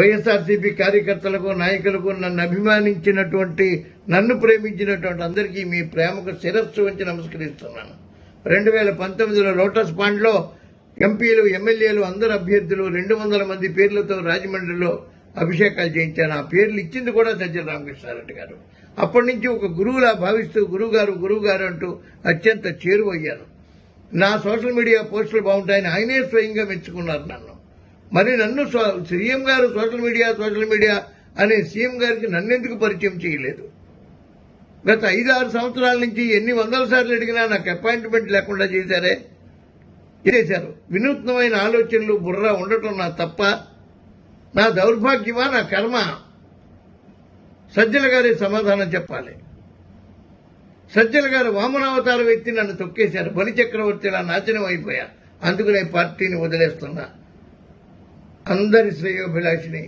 వైఎస్ఆర్సీపీ కార్యకర్తలకు నాయకులకు నన్ను అభిమానించినటువంటి నన్ను ప్రేమించినటువంటి అందరికీ మీ ప్రేమకు శిరస్సు వంచి నమస్కరిస్తున్నాను. రెండు వేల పంతొమ్మిదిలో లోటస్ పాండ్లో ఎంపీలు ఎమ్మెల్యేలు అందరు అభ్యర్థులు రెండు వందల మంది పేర్లతో రాజమండ్రిలో అభిషేకాలు చేయించాను. ఆ పేర్లు ఇచ్చింది కూడా సజ్జల రామకృష్ణారెడ్డి గారు. అప్పటి నుంచి ఒక గురువులా భావిస్తూ గురువుగారు గురువుగారు అంటూ అత్యంత చేరువయ్యాను. నా సోషల్ మీడియా పోస్టులు బాగుంటాయని ఆయనే స్వయంగా మెచ్చుకున్నారు నన్ను. మరి నన్ను సో- సీఎం గారు సోషల్ మీడియా సోషల్ మీడియా అనే సీఎం గారికి నన్నెందుకు పరిచయం చేయలేదు? గత ఐదు ఆరు సంవత్సరాల నుంచి ఎన్ని వందల సార్లు అడిగినా నాకు అపాయింట్మెంట్ లేకుండా చేశారే? చేశారు. వినూత్నమైన ఆలోచనలు బుర్ర ఉండటం నా తప్ప నా దౌర్భాగ్యమా నా కర్మ? సజ్జల గారి సమాధానం చెప్పాలి. సజ్జల గారు వామనావతారం ఎత్తి నన్ను తొక్కేశారు. బలి చక్రవర్తిలా నాశనం అయిపోయా. అందుకు నేను పార్టీని వదిలేస్తున్నా. అందరి శ్రేయోభిలాషిని